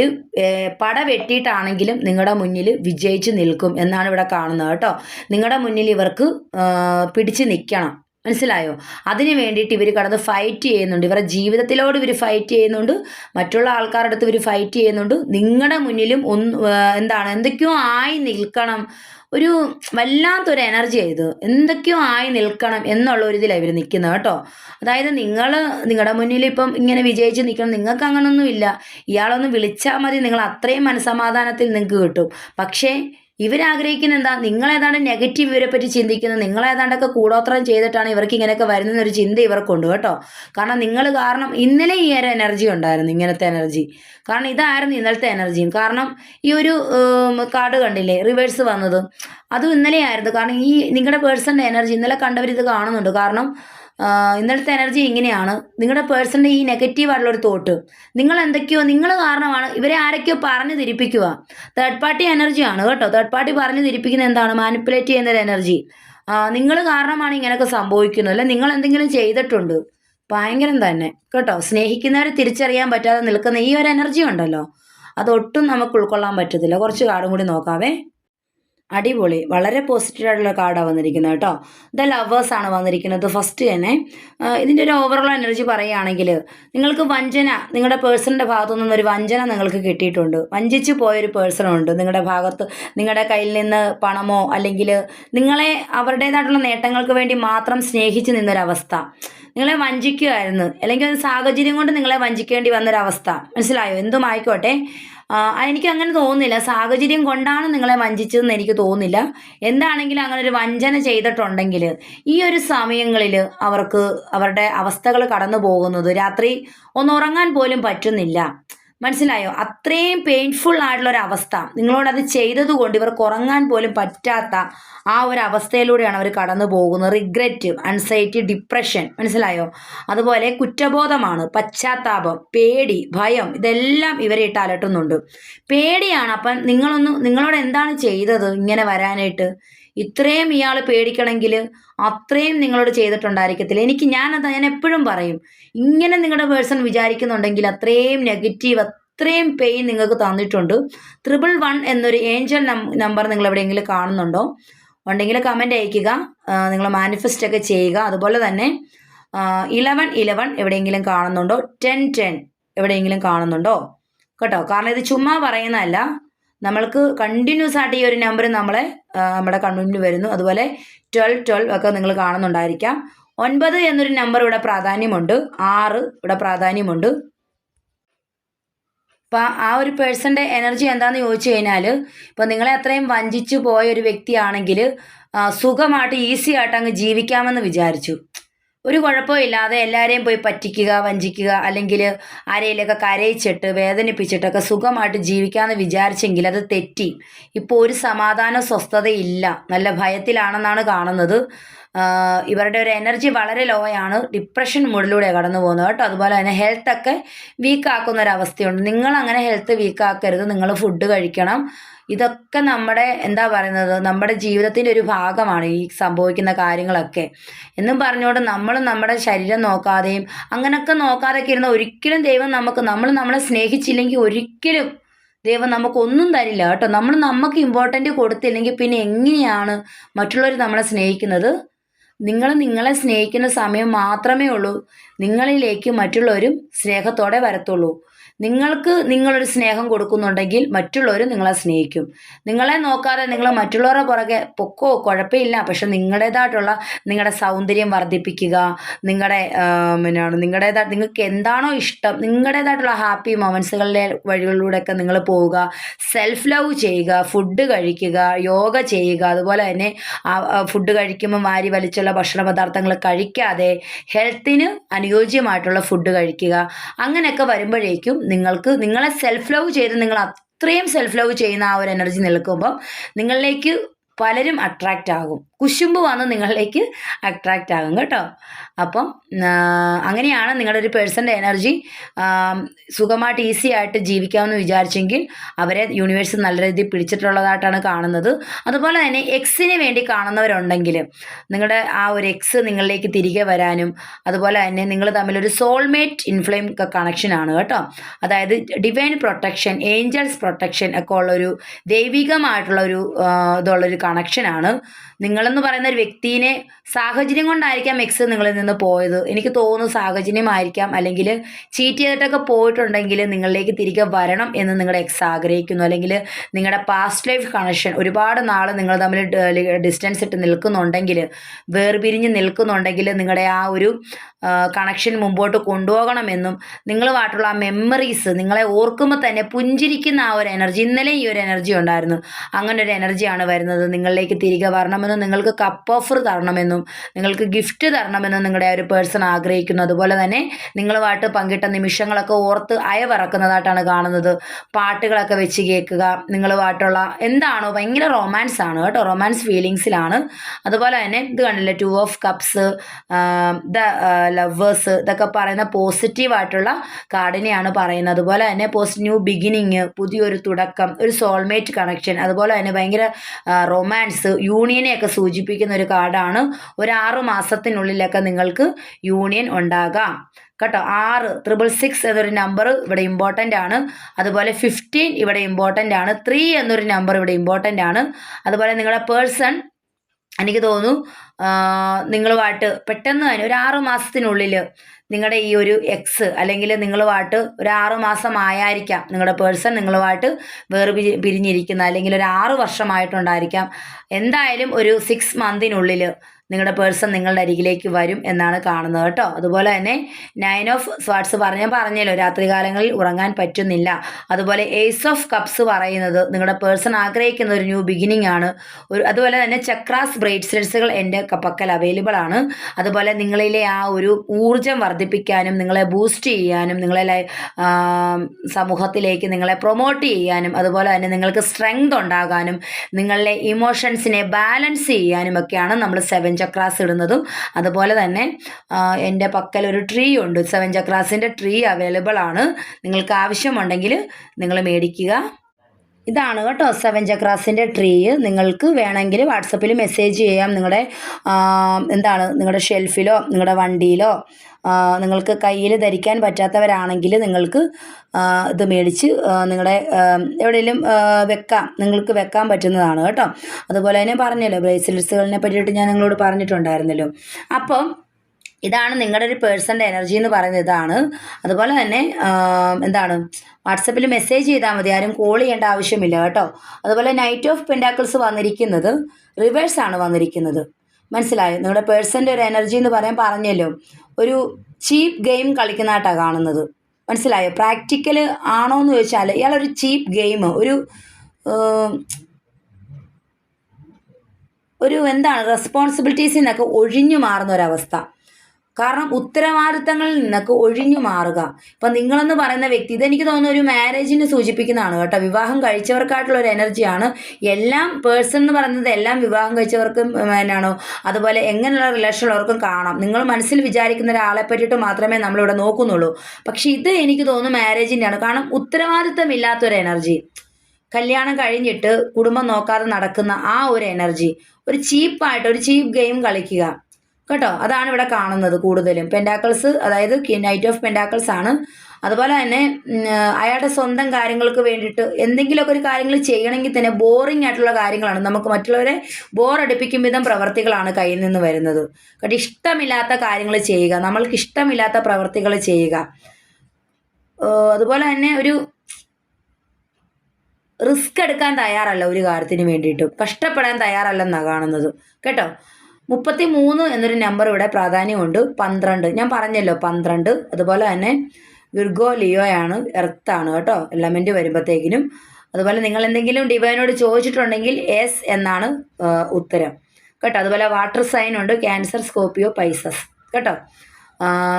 പട വെട്ടിയിട്ടാണെങ്കിലും നിങ്ങളുടെ മുന്നിൽ വിജയിച്ച് നിൽക്കും എന്നാണ് ഇവിടെ കാണുന്നത് കേട്ടോ. നിങ്ങളുടെ മുന്നിൽ ഇവർക്ക് പിടിച്ച് നിൽക്കണം മനസ്സിലായോ? അതിന് വേണ്ടിയിട്ട് ഇവർ കടന്ന് ഫൈറ്റ് ചെയ്യുന്നുണ്ട്. ഇവരുടെ ജീവിതത്തിലോട് ഇവർ ഫൈറ്റ് ചെയ്യുന്നുണ്ട്. മറ്റുള്ള ആൾക്കാരുടെ അടുത്ത് ഇവർ ഫൈറ്റ് ചെയ്യുന്നുണ്ട്. നിങ്ങളുടെ മുന്നിലും ഒന്ന് എന്താണ് എന്തൊക്കെയോ ആയി നിൽക്കണം. ഒരു വല്ലാത്തൊരു എനർജി ആയത് എന്തൊക്കെയോ ആയി നിൽക്കണം എന്നുള്ള ഒരു ഇതിലാണ് ഇവർ നിൽക്കുന്നത് കേട്ടോ. അതായത് നിങ്ങൾ നിങ്ങളുടെ മുന്നിൽ ഇപ്പം ഇങ്ങനെ വിജയിച്ച് നിൽക്കണം. നിങ്ങൾക്ക് അങ്ങനൊന്നും ഇല്ല. ഇയാളൊന്ന് വിളിച്ചാൽ മതി. നിങ്ങൾ അത്രയും മനസമാധാനത്തിൽ നിങ്ങൾക്ക് കിട്ടും. പക്ഷേ ഇവരാഗ്രഹിക്കുന്ന എന്താ നിങ്ങൾ ഏതാണ്ട് നെഗറ്റീവ് ഇവരെ പറ്റി ചിന്തിക്കുന്നത്? നിങ്ങളേതാണ്ടൊക്കെ കൂടോത്രം ചെയ്തിട്ടാണ് ഇവർക്ക് ഇങ്ങനെയൊക്കെ വരുന്നൊരു ചിന്ത ഇവർക്കുണ്ട് കേട്ടോ. കാരണം നിങ്ങൾ കാരണം ഇന്നലെ ഈ ഒരു എനർജി ഉണ്ടായിരുന്നു ഇങ്ങനത്തെ എനർജി കാരണം ഇതായിരുന്നു ഇന്നലത്തെ എനർജിയും കാരണം ഈ ഒരു കാർഡ് കണ്ടില്ലേ റിവേഴ്സ് വന്നത്? അതും ഇന്നലെ ആയിരുന്നു കാരണം ഈ നിങ്ങളുടെ പേഴ്സണിന്റെ എനർജി ഇന്നലെ കണ്ടവർ ഇത് കാണുന്നുണ്ട്. കാരണം ഇന്നലത്തെ എനർജി ഇങ്ങനെയാണ്. നിങ്ങളുടെ പേഴ്സണിന്റെ ഈ നെഗറ്റീവ് ആയിട്ടുള്ള ഒരു തോട്ട് നിങ്ങൾ എന്തൊക്കെയോ നിങ്ങൾ കാരണമാണ് ഇവരെ ആരൊക്കെയോ പറഞ്ഞു തിരിപ്പിക്കുക. തേർഡ് പാർട്ടി എനർജിയാണ് കേട്ടോ. തേർഡ് പാർട്ടി പറഞ്ഞു തിരിപ്പിക്കുന്ന എന്താണ്? മാനിപ്പുലേറ്റ് ചെയ്യുന്ന ഒരു എനർജി നിങ്ങൾ കാരണമാണ് ഇങ്ങനെയൊക്കെ സംഭവിക്കുന്നത്. അല്ലെ? നിങ്ങൾ എന്തെങ്കിലും ചെയ്തിട്ടുണ്ട്. ഭയങ്കരം തന്നെ. കേട്ടോ? സ്നേഹിക്കുന്നവരെ തിരിച്ചറിയാൻ പറ്റാതെ നിൽക്കുന്ന ഈ ഒരു എനർജി ഉണ്ടല്ലോ. അതൊട്ടും നമുക്ക് ഉൾക്കൊള്ളാൻ പറ്റത്തില്ല. കുറച്ച് കാടും കൂടി നോക്കാവേ. അടിപൊളി. വളരെ പോസിറ്റീവ് ആയിട്ടുള്ള കാർഡാണ് വന്നിരിക്കുന്നത് കേട്ടോ. ദ ലവേഴ്സ് ആണ് വന്നിരിക്കുന്നത് ഫസ്റ്റ് തന്നെ. ഇതിന്റെ ഒരു ഓവറോൾ എനർജി പറയുകയാണെങ്കിൽ നിങ്ങൾക്ക് വഞ്ചന നിങ്ങളുടെ പേഴ്സണിന്റെ ഭാഗത്തു നിന്നൊരു വഞ്ചന നിങ്ങൾക്ക് കിട്ടിയിട്ടുണ്ട്. വഞ്ചിച്ചു പോയൊരു പേഴ്സണുണ്ട് നിങ്ങളുടെ ഭാഗത്ത് നിങ്ങളുടെ കയ്യിൽ നിന്ന് പണമോ അല്ലെങ്കിൽ നിങ്ങളെ അവരുടേതായിട്ടുള്ള നേട്ടങ്ങൾക്ക് വേണ്ടി മാത്രം സ്നേഹിച്ച് നിന്നൊരവസ്ഥ. നിങ്ങളെ വഞ്ചിക്കുമായിരുന്നു അല്ലെങ്കിൽ ഒരു സാഹചര്യം കൊണ്ട് നിങ്ങളെ വഞ്ചിക്കേണ്ടി വന്നൊരവസ്ഥ. മനസ്സിലായോ? എന്തും ആയിക്കോട്ടെ. എനിക്ക് അങ്ങനെ തോന്നുന്നില്ല. സാഹചര്യം കൊണ്ടാണ് നിങ്ങളെ വഞ്ചിച്ചതെന്ന് എനിക്ക് തോന്നുന്നില്ല. എന്താണെങ്കിലും അങ്ങനെ ഒരു വഞ്ചന ചെയ്തിട്ടുണ്ടെങ്കിൽ ഈ ഒരു സമയങ്ങളിൽ അവർക്ക് അവരുടെ അവസ്ഥകൾ കടന്നു പോകുന്നത് രാത്രി ഒന്ന് ഉറങ്ങാൻ പോലും പറ്റുന്നില്ല. മനസ്സിലായോ? അത്രയും പെയിൻഫുൾ ആയിട്ടുള്ള ഒരു അവസ്ഥ നിങ്ങളോട് അത് ചെയ്തതുകൊണ്ട് ഇവർക്ക് ഉറങ്ങാൻ പോലും പറ്റാത്ത ആ ഒരു അവസ്ഥയിലൂടെയാണ് അവർ കടന്നു പോകുന്നത്. റിഗ്രറ്റ് അൺസൈറ്റി ഡിപ്രഷൻ മനസ്സിലായോ? അതുപോലെ കുറ്റബോധമാണ് പശ്ചാത്താപം പേടി ഭയം ഇതെല്ലാം ഇവരെ ഇട്ട് അലട്ടുന്നുണ്ട്. പേടിയാണ്. അപ്പം നിങ്ങളൊന്ന് നിങ്ങളോട് എന്താണ് ചെയ്തത് ഇങ്ങനെ വരാനായിട്ട്? ഇത്രയും ഇയാൾ പേടിക്കണമെങ്കിൽ അത്രയും നിങ്ങളോട് ചെയ്തിട്ടുണ്ടായിരിക്കത്തില്ല. എനിക്ക് ഞാനത് ഞാൻ എപ്പോഴും പറയും ഇങ്ങനെ നിങ്ങളുടെ പേഴ്സൺ വിചാരിക്കുന്നുണ്ടെങ്കിൽ അത്രയും നെഗറ്റീവ് അത്രയും പെയിൻ നിങ്ങൾക്ക് തന്നിട്ടുണ്ട്. ത്രിപിൾ വൺ എന്നൊരു ഏഞ്ചൽ നമ്പർ നിങ്ങൾ എവിടെയെങ്കിലും കാണുന്നുണ്ടോ? ഉണ്ടെങ്കിൽ കമന്റ് അയക്കുക നിങ്ങൾ മാനിഫെസ്റ്റ് ഒക്കെ ചെയ്യുക. അതുപോലെ തന്നെ ഇലവൻ ഇലവൻ എവിടെയെങ്കിലും കാണുന്നുണ്ടോ? ടെൻ ടെൻ എവിടെയെങ്കിലും കാണുന്നുണ്ടോ? കേട്ടോ? കാരണം ഇത് ചുമ്മാ പറയുന്നതല്ല. നമ്മൾക്ക് കണ്ടിന്യൂസ് ആയിട്ട് ഈ ഒരു നമ്പർ നമ്മളെ നമ്മുടെ കൺമുന്നിൽ വരുന്നു. അതുപോലെ ട്വൽവ് ട്വൽവ് ഒക്കെ നിങ്ങൾ കാണുന്നുണ്ടായിരിക്കാം. ഒൻപത് എന്നൊരു നമ്പർ ഇവിടെ പ്രാധാന്യമുണ്ട്. ആറ് ഇവിടെ പ്രാധാന്യമുണ്ട്. അപ്പം ആ ഒരു പേഴ്സന്റെ എനർജി എന്താണെന്ന് ചോദിച്ചു കഴിഞ്ഞാൽ ഇപ്പം നിങ്ങളെ അത്രയും വഞ്ചിച്ചു പോയ ഒരു വ്യക്തിയാണെങ്കിൽ സുഖമായിട്ട് ഈസി ആയിട്ട് അങ്ങ് ജീവിക്കാമെന്ന് വിചാരിച്ചു. ഒരു കുഴപ്പമില്ലാതെ എല്ലാവരെയും പോയി പറ്റിക്കുക വഞ്ചിക്കുക അല്ലെങ്കിൽ ആരെയിലൊക്കെ കരയിച്ചിട്ട് വേദനിപ്പിച്ചിട്ടൊക്കെ സുഖമായിട്ട് ജീവിക്കാമെന്ന് വിചാരിച്ചെങ്കിൽ അത് തെറ്റി. ഇപ്പോൾ ഒരു സമാധാന സ്വസ്ഥതയില്ല നല്ല ഭയത്തിലാണെന്നാണ് കാണുന്നത്. ഇവരുടെ ഒരു എനർജി വളരെ ലോ ആണ്. ഡിപ്രഷൻ മൂഡിലൂടെ കടന്നു പോകുന്നത് കേട്ടോ. അതുപോലെ തന്നെ ഹെൽത്തൊക്കെ വീക്കാക്കുന്ന ഒരു അവസ്ഥയുണ്ട്. നിങ്ങൾ അങ്ങനെ ഹെൽത്ത് വീക്കാക്കരുത് നിങ്ങൾ ഫുഡ് കഴിക്കണം. ഇതൊക്കെ നമ്മുടെ എന്താ പറയുന്നത് നമ്മുടെ ജീവിതത്തിന്റെ ഒരു ഭാഗമാണ് ഈ സംഭവിക്കുന്ന കാര്യങ്ങളൊക്കെ. എന്നും പറഞ്ഞുകൊണ്ട് നമ്മൾ നമ്മുടെ ശരീരം നോക്കാതെയും അങ്ങനെയൊക്കെ നോക്കാതെയൊക്കെ ഇരുന്ന ഒരിക്കലും ദൈവം നമുക്ക് നമ്മൾ നമ്മളെ സ്നേഹിച്ചില്ലെങ്കിൽ ഒരിക്കലും ദൈവം നമുക്കൊന്നും തരില്ല കേട്ടോ. നമ്മൾ നമുക്ക് ഇമ്പോർട്ടന്റ് കൊടുത്തില്ലെങ്കിൽ പിന്നെ എങ്ങനെയാണ് മറ്റുള്ളവർ നമ്മളെ സ്നേഹിക്കുന്നത്? നിങ്ങൾ നിങ്ങളെ സ്നേഹിക്കുന്ന സമയം മാത്രമേ ഉള്ളൂ. നിങ്ങളിലേക്ക് മറ്റുള്ളവരും സ്നേഹത്തോടെ വരത്തുള്ളൂ. നിങ്ങൾക്ക് നിങ്ങളൊരു സ്നേഹം കൊടുക്കുന്നുണ്ടെങ്കിൽ മറ്റുള്ളവർ നിങ്ങളെ സ്നേഹിക്കും. നിങ്ങളെ നോക്കാതെ നിങ്ങൾ മറ്റുള്ളവരെ പുറകെ പൊക്കോ കുഴപ്പമില്ല. പക്ഷെ നിങ്ങളുടേതായിട്ടുള്ള നിങ്ങളുടെ സൗന്ദര്യം വർദ്ധിപ്പിക്കുക നിങ്ങളുടെ പിന്നെയാണ് നിങ്ങളുടേതായിട്ട് നിങ്ങൾക്ക് എന്താണോ ഇഷ്ടം നിങ്ങളുടേതായിട്ടുള്ള ഹാപ്പി മൊമെൻസുകളിലെ വഴികളിലൂടെയൊക്കെ നിങ്ങൾ പോവുക സെൽഫ് ലവ് ചെയ്യുക ഫുഡ് കഴിക്കുക യോഗ ചെയ്യുക അതുപോലെ തന്നെ ഫുഡ് കഴിക്കുമ്പോൾ വാരി വലിച്ചുള്ള ഭക്ഷണ പദാർത്ഥങ്ങൾ കഴിക്കാതെ ഹെൽത്തിന് അനുയോജ്യമായിട്ടുള്ള ഫുഡ് കഴിക്കുക അങ്ങനെയൊക്കെ വരുമ്പോഴേക്കും നിങ്ങൾക്ക് നിങ്ങളെ സെൽഫ് ലവ് ചെയ്ത് നിങ്ങൾ അത്രയും സെൽഫ് ലവ് ചെയ്യുന്ന ആ ഒരു എനർജി നിൽക്കുമ്പം നിങ്ങളിലേക്ക് പലരും അട്രാക്റ്റ് ആകും. കുശുമ്പ് വന്ന് നിങ്ങളിലേക്ക് അട്രാക്റ്റ് ആകും കേട്ടോ. അപ്പം അങ്ങനെയാണ് നിങ്ങളുടെ ഒരു പേഴ്സന്റെ എനർജി സുഖമായിട്ട് ഈസി ആയിട്ട് ജീവിക്കാമെന്ന് വിചാരിച്ചെങ്കിൽ അവരെ യൂണിവേഴ്സ് നല്ല രീതിയിൽ പിടിച്ചിട്ടുള്ളതായിട്ടാണ് കാണുന്നത്. അതുപോലെ തന്നെ എക്സിന് വേണ്ടി കാണുന്നവരുണ്ടെങ്കിൽ നിങ്ങളുടെ ആ ഒരു എക്സ് നിങ്ങളിലേക്ക് തിരികെ വരാനും അതുപോലെ തന്നെ നിങ്ങൾ തമ്മിലൊരു സോൾമേറ്റ് ഇൻഫ്ലെയിം കണക്ഷനാണ് കേട്ടോ. അതായത് ഡിവൈൻ പ്രൊട്ടക്ഷൻ ഏഞ്ചൽസ് പ്രൊട്ടക്ഷൻ ഒക്കെ ഉള്ളൊരു ദൈവികമായിട്ടുള്ള ഒരു ഇതുള്ളൊരു കണക്ഷനാണ് നിങ്ങളെന്ന് പറയുന്ന ഒരു വ്യക്തിനെ സാഹചര്യം കൊണ്ടായിരിക്കാം എക്സ് നിങ്ങളിൽ നിന്ന് പോയത്. എനിക്ക് തോന്നുന്നു സാഹചര്യമായിരിക്കാം അല്ലെങ്കിൽ ചീറ്റ് ചെയ്തിട്ടൊക്കെ പോയിട്ടുണ്ടെങ്കിൽ നിങ്ങളിലേക്ക് തിരികെ വരണം എന്ന് നിങ്ങളുടെ എക്സ് ആഗ്രഹിക്കുന്നു. അല്ലെങ്കിൽ നിങ്ങളുടെ പാസ്റ്റ് ലൈഫ് കണക്ഷൻ ഒരുപാട് നാൾ നിങ്ങൾ തമ്മിൽ ഡിസ്റ്റൻസ് ഇട്ട് നിൽക്കുന്നുണ്ടെങ്കിൽ വേർപിരിഞ്ഞ് നിൽക്കുന്നുണ്ടെങ്കിൽ നിങ്ങളുടെ ആ ഒരു കണക്ഷൻ മുമ്പോട്ട് കൊണ്ടുപോകണമെന്നും നിങ്ങളുമായിട്ടുള്ള ആ മെമ്മറീസ് നിങ്ങളെ ഓർക്കുമ്പോൾ തന്നെ പുഞ്ചിരിക്കുന്ന ആ ഒരു എനർജി ഇന്നലെ ഈ ഒരു എനർജി ഉണ്ടായിരുന്നു. അങ്ങനെ ഒരു എനർജിയാണ് വരുന്നത്. നിങ്ങളിലേക്ക് തിരികെ വരണമെന്നും നിങ്ങൾക്ക് കപ്പ് ഓഫർ തരണമെന്നും നിങ്ങൾക്ക് ഗിഫ്റ്റ് തരണമെന്നും നിങ്ങളുടെ ഒരു പേഴ്സൺ ആഗ്രഹിക്കുന്നു. അതുപോലെ തന്നെ നിങ്ങളുമായിട്ട് പങ്കിട്ട നിമിഷങ്ങളൊക്കെ ഓർത്ത് അയവിറക്കുന്നതായിട്ടാണ് കാണുന്നത്. പാട്ടുകളൊക്കെ വെച്ച് കേൾക്കുക. നിങ്ങളുമായിട്ടുള്ള എന്താണോ ഭയങ്കര റൊമാൻസ് ആണ് കേട്ടോ. റൊമാൻസ് ഫീലിങ്സിലാണ് അതുപോലെ തന്നെ ഇത് കണ്ടില്ലേ? Two of cups the lovers ഇതൊക്കെ പറയുന്ന പോസിറ്റീവായിട്ടുള്ള കാർഡിനെയാണ് പറയുന്നത്. അതുപോലെ തന്നെ പോസ്റ്റ് ന്യൂ ബിഗിനിങ് പുതിയൊരു തുടക്കം ഒരു സോൾമേറ്റ് കണക്ഷൻ അതുപോലെ തന്നെ ഭയങ്കര റൊമാൻസ് യൂണിയനെയൊക്കെ സൂചിപ്പിക്കുന്ന ഒരു കാർഡാണ്. ഒരു മാസത്തിനുള്ളിലൊക്കെ നിങ്ങൾക്ക് യൂണിയൻ ഉണ്ടാകാം. കേട്ടോ ആറ് ത്രിബിൾ സിക്സ് എന്നൊരു നമ്പർ ഇവിടെ ഇമ്പോർട്ടന്റ് ആണ്. അതുപോലെ ഫിഫ്റ്റീൻ ഇവിടെ ഇമ്പോർട്ടന്റ് ആണ്. ത്രീ എന്നൊരു നമ്പർ ഇവിടെ ഇമ്പോർട്ടന്റ് ആണ്. അതുപോലെ നിങ്ങളുടെ പേഴ്സൺ എനിക്ക് തോന്നുന്നു നിങ്ങളുമായിട്ട് പെട്ടെന്ന് തന്നെ ഒരു ആറു മാസത്തിനുള്ളിൽ നിങ്ങളുടെ ഈ ഒരു എക്സ് അല്ലെങ്കിൽ നിങ്ങളുമായിട്ട് ഒരു ആറു മാസം ആയായിരിക്കാം നിങ്ങളുടെ പേഴ്സൺ നിങ്ങളുമായിട്ട് വേറെ പിരിഞ്ഞിരിക്കുന്ന അല്ലെങ്കിൽ ഒരു ആറു വർഷമായിട്ടുണ്ടായിരിക്കാം. എന്തായാലും ഒരു സിക്സ് മന്തിനുള്ളിൽ നിങ്ങളുടെ പേഴ്സൺ നിങ്ങളുടെ അരികിലേക്ക് വരും എന്നാണ് കാണുന്നത് കേട്ടോ. അതുപോലെ തന്നെ നയൻ ഓഫ് സ്വാട്സ് പറഞ്ഞ പറഞ്ഞല്ലോ രാത്രികാലങ്ങളിൽ ഉറങ്ങാൻ പറ്റുന്നില്ല. അതുപോലെ ഏസ് ഓഫ് കപ്സ് പറയുന്നത് നിങ്ങളുടെ പേഴ്സൺ ആഗ്രഹിക്കുന്ന ഒരു ന്യൂ ബിഗിനിങ് ആണ്. ഒരു അതുപോലെ തന്നെ ചക്രാസ് ബ്രേറ്റ്സ്ലെറ്റ്സുകൾ എന്റെ പക്കൽ അവൈലബിൾ ആണ്. അതുപോലെ നിങ്ങളിലെ ആ ഒരു ഊർജം വർദ്ധിപ്പിക്കാനും നിങ്ങളെ ബൂസ്റ്റ് ചെയ്യാനും നിങ്ങളെ സമൂഹത്തിലേക്ക് നിങ്ങളെ പ്രൊമോട്ട് ചെയ്യാനും അതുപോലെ തന്നെ നിങ്ങൾക്ക് സ്ട്രെങ്ത് ഉണ്ടാകാനും നിങ്ങളിലെ ഇമോഷൻസിനെ ബാലൻസ് ചെയ്യാനും ഒക്കെയാണ് നമ്മൾ സെവൻ ചക്രാസ് ഇടുന്നതും അതുപോലെ തന്നെ എന്റെ പക്കൽ ഒരു ട്രീ ഉണ്ട്. സെവൻ ചക്രാസിന്റെ ട്രീ അവൈലബിൾ ആണ്. നിങ്ങൾക്ക് ആവശ്യമുണ്ടെങ്കിൽ നിങ്ങൾ മേടിക്കുക. ഇതാണ് കേട്ടോ സെവൻ ചക്രാസിന്റെ ട്രീ നിങ്ങൾക്ക് വേണമെങ്കിൽ വാട്സപ്പിൽ മെസ്സേജ് ചെയ്യാം. നിങ്ങളുടെ എന്താണ് നിങ്ങളുടെ ഷെൽഫിലോ നിങ്ങളുടെ വണ്ടിയിലോ നിങ്ങൾക്ക് കയ്യിൽ ധരിക്കാൻ പറ്റാത്തവരാണെങ്കിൽ നിങ്ങൾക്ക് ഇത് മേടിച്ച് നിങ്ങളുടെ എവിടെയെങ്കിലും വെക്കാം. നിങ്ങൾക്ക് വെക്കാൻ പറ്റുന്നതാണ് കേട്ടോ. അതുപോലെ തന്നെ പറഞ്ഞല്ലോ ബ്രേസ്ലെറ്റ്സുകളിനെ പറ്റിയിട്ട് ഞാൻ നിങ്ങളോട് പറഞ്ഞിട്ടുണ്ടായിരുന്നല്ലോ. അപ്പം ഇതാണ് നിങ്ങളുടെ ഒരു പേഴ്സന്റെ എനർജി എന്ന് പറയുന്നത്. ഇതാണ്. അതുപോലെ തന്നെ എന്താണ് വാട്സപ്പിൽ മെസ്സേജ് ചെയ്താൽ മതി. ആരും കോൾ ചെയ്യേണ്ട ആവശ്യമില്ല കേട്ടോ. അതുപോലെ നൈറ്റ് ഓഫ് പെൻഡാക്കിൾസ് വന്നിരിക്കുന്നത് റിവേഴ്സാണ് വന്നിരിക്കുന്നത്. മനസ്സിലായോ? നിങ്ങളുടെ പേഴ്സന്റെ ഒരു എനർജി എന്ന് പറയാൻ പറഞ്ഞല്ലോ. ഒരു ചീപ്പ് ഗെയിം കളിക്കുന്നതായിട്ടാണ് കാണുന്നത്. മനസ്സിലായോ? പ്രാക്ടിക്കൽ ആണോ എന്ന് ചോദിച്ചാൽ ഇയാളൊരു ചീപ്പ് ഗെയിം ഒരു ഒരു എന്താണ് റെസ്പോൺസിബിലിറ്റീസിൽ നിന്നൊക്കെ ഒഴിഞ്ഞു മാറുന്ന ഒരവസ്ഥ കാരണം ഉത്തരവാദിത്തങ്ങളിൽ നിന്നൊക്കെ ഒഴിഞ്ഞു മാറുക. ഇപ്പം നിങ്ങളെന്ന് പറയുന്ന വ്യക്തി ഇതെനിക്ക് തോന്നുന്ന ഒരു മാരേജിനെ സൂചിപ്പിക്കുന്നതാണ് കേട്ടോ. വിവാഹം കഴിച്ചവർക്കായിട്ടുള്ള ഒരു എനർജിയാണ്. എല്ലാം പേഴ്സൺ എന്ന് പറയുന്നത് എല്ലാം വിവാഹം കഴിച്ചവർക്കും എന്നാണോ? അതുപോലെ എങ്ങനെയുള്ള റിലേഷൻ ഉള്ളവർക്കും കാണാം. നിങ്ങൾ മനസ്സിൽ വിചാരിക്കുന്ന ഒരാളെ പറ്റിയിട്ട് മാത്രമേ നമ്മളിവിടെ നോക്കുന്നുള്ളൂ. പക്ഷെ ഇത് എനിക്ക് തോന്നുന്നു മാരേജിന്റെയാണ്. കാരണം ഉത്തരവാദിത്തമില്ലാത്തൊരു എനർജി. കല്യാണം കഴിഞ്ഞിട്ട് കുടുംബം നോക്കാതെ നടക്കുന്ന ആ ഒരു എനർജി. ഒരു ചീപ്പായിട്ട് ഒരു ചീപ്പ് ഗെയിം കളിക്കുക. കേട്ടോ? അതാണ് ഇവിടെ കാണുന്നത് കൂടുതലും. പെൻഡാക്കിൾസ് അതായത് നൈറ്റ് ഓഫ് പെൻഡാക്കിൾസ് ആണ്. അതുപോലെ തന്നെ അയാളുടെ സ്വന്തം കാര്യങ്ങൾക്ക് വേണ്ടിയിട്ട് എന്തെങ്കിലുമൊക്കെ ഒരു കാര്യങ്ങൾ ചെയ്യണമെങ്കിൽ തന്നെ ബോറിംഗ് ആയിട്ടുള്ള കാര്യങ്ങളാണ്. നമുക്ക് മറ്റുള്ളവരെ ബോർ അടുപ്പിക്കും വിധം പ്രവർത്തികളാണ് കയ്യിൽ നിന്ന് വരുന്നത്. കേട്ടോ? ഇഷ്ടമില്ലാത്ത കാര്യങ്ങൾ ചെയ്യുക. നമ്മൾക്ക് ഇഷ്ടമില്ലാത്ത പ്രവർത്തികൾ ചെയ്യുക. അതുപോലെ തന്നെ ഒരു റിസ്ക് എടുക്കാൻ തയ്യാറല്ല ഒരു കാര്യത്തിന് വേണ്ടിയിട്ടും. കഷ്ടപ്പെടാൻ തയ്യാറല്ലെന്നാണ് കാണുന്നത്. കേട്ടോ? മുപ്പത്തി മൂന്ന് എന്നൊരു നമ്പർ ഇവിടെ പ്രാധാന്യമുണ്ട്. പന്ത്രണ്ട്. ഞാൻ പറഞ്ഞല്ലോ പന്ത്രണ്ട്. അതുപോലെ തന്നെ വിർഗോ ലിയോയാണ് എർത്താണ് കേട്ടോ എലമെന്റ് വരുമ്പോഴത്തേക്കിനും അതുപോലെ നിങ്ങൾ എന്തെങ്കിലും ഡിവൈനോട് ചോദിച്ചിട്ടുണ്ടെങ്കിൽ എസ് എന്നാണ് ഉത്തരം. കേട്ടോ അതുപോലെ വാട്ടർ സൈൻ ഉണ്ട് ക്യാൻസർ സ്കോപ്പിയോ പൈസസ് കേട്ടോ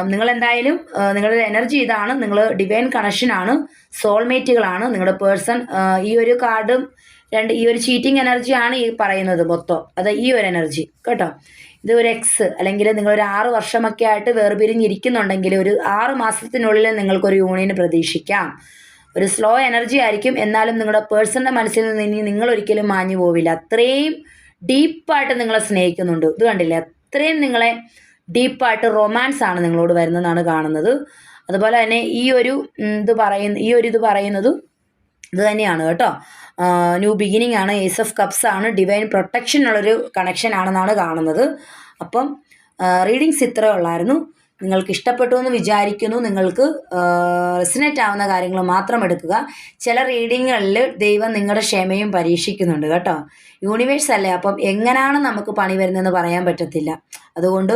നിങ്ങൾ എന്തായാലും നിങ്ങളുടെ എനർജി ഇതാണ് നിങ്ങൾ ഡിവൈൻ കണക്ഷനാണ് സോൾമേറ്റുകളാണ് നിങ്ങളുടെ പേഴ്സൺ ഈ ഒരു കാർഡും രണ്ട് ഈ ഒരു ചീറ്റിംഗ് എനർജിയാണ് ഈ പറയുന്നത് മൊത്തം. അത് ഈ ഒരു എനർജി കേട്ടോ? ഇത് ഒരു എക്സ് അല്ലെങ്കിൽ നിങ്ങളൊരു ആറ് വർഷമൊക്കെ ആയിട്ട് വേർപിരിഞ്ഞിരിക്കുന്നുണ്ടെങ്കിൽ ഒരു ആറ് മാസത്തിനുള്ളിൽ നിങ്ങൾക്കൊരു യൂണിയൻ പ്രതീക്ഷിക്കാം. ഒരു സ്ലോ എനർജി ആയിരിക്കും. എന്നാലും നിങ്ങളുടെ പേഴ്സണിന്റെ മനസ്സിൽ നിന്ന് ഇനി നിങ്ങൾ ഒരിക്കലും മാഞ്ഞു പോവില്ല. അത്രയും ഡീപ്പായിട്ട് നിങ്ങളെ സ്നേഹിക്കുന്നുണ്ട്. ഇത് കണ്ടില്ലേ? അത്രയും നിങ്ങളെ ഡീപ്പായിട്ട് റൊമാൻസ് ആണ് നിങ്ങളോട് വരുന്നതെന്നാണ് കാണുന്നത്. അതുപോലെ തന്നെ ഈ ഒരു ഇത് പറയുന്ന ഈ ഒരു ഇത് പറയുന്നതും ഇത് തന്നെയാണ് കേട്ടോ? ന്യൂ ബിഗിനിങ് ആണ് ഏസ് ഓഫ് കപ്സ് ആണ് ഡിവൈൻ പ്രൊട്ടക്ഷൻ ഉള്ളൊരു കണക്ഷൻ ആണെന്നാണ് കാണുന്നത്. അപ്പം റീഡിങ്സ് ഇത്രേ ഉള്ളായിരുന്നു. നിങ്ങൾക്ക് ഇഷ്ടപ്പെട്ടു എന്ന് വിചാരിക്കുന്നു. നിങ്ങൾക്ക് റെസിനേറ്റ് ആവുന്ന കാര്യങ്ങൾ മാത്രം എടുക്കുക. ചില റീഡിങ്ങുകളിൽ ദൈവം നിങ്ങളുടെ ക്ഷമയും പരീക്ഷിക്കുന്നുണ്ട് കേട്ടോ. യൂണിവേഴ്സ് അല്ലേ? അപ്പം എങ്ങനെയാണ് നമുക്ക് പണി വരുന്നതെന്ന് പറയാൻ പറ്റത്തില്ല. അതുകൊണ്ട്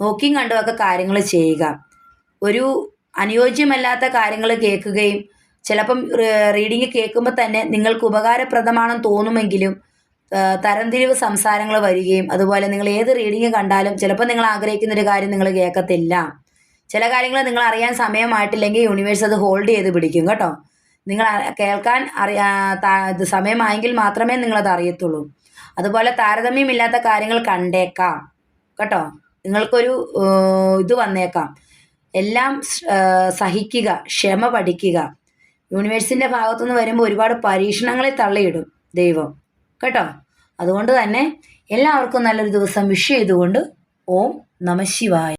നോക്കിയും കണ്ടുമൊക്കെ കാര്യങ്ങൾ ചെയ്യുക. ഒരു അനുയോജ്യമല്ലാത്ത കാര്യങ്ങൾ കേൾക്കുകയും ചിലപ്പം റീഡിങ് കേൾക്കുമ്പോൾ തന്നെ നിങ്ങൾക്ക് ഉപകാരപ്രദമാണെന്ന് തോന്നുമെങ്കിലും തരംതിരിവ് സംസാരങ്ങൾ വരികയും അതുപോലെ നിങ്ങൾ ഏത് റീഡിങ് കണ്ടാലും ചിലപ്പോൾ നിങ്ങൾ ആഗ്രഹിക്കുന്ന ഒരു കാര്യം നിങ്ങൾ കേൾക്കത്തില്ല. ചില കാര്യങ്ങൾ നിങ്ങൾ അറിയാൻ സമയമായിട്ടില്ലെങ്കിൽ യൂണിവേഴ്സ് അത് ഹോൾഡ് ചെയ്ത് പിടിക്കും കേട്ടോ. നിങ്ങൾ കേൾക്കാൻ അറിയാ സമയമായെങ്കിൽ മാത്രമേ നിങ്ങളത് അറിയത്തുള്ളൂ. അതുപോലെ താരതമ്യമില്ലാത്ത കാര്യങ്ങൾ കണ്ടേക്കാം കേട്ടോ. നിങ്ങൾക്കൊരു ഇത് വന്നേക്കാം. എല്ലാം സഹിക്കുക ക്ഷമ പഠിക്കുക. യൂണിവേഴ്സിന്റെ ഭാഗത്തുനിന്ന് വരുമ്പോൾ ഒരുപാട് പരീക്ഷണങ്ങളെ തള്ളിയിടും ദൈവം. കേട്ടോ? അതുകൊണ്ട് തന്നെ എല്ലാവർക്കും നല്ലൊരു ദിവസം വിഷ് ചെയ്തുകൊണ്ട് ഓം നമ ശിവായ.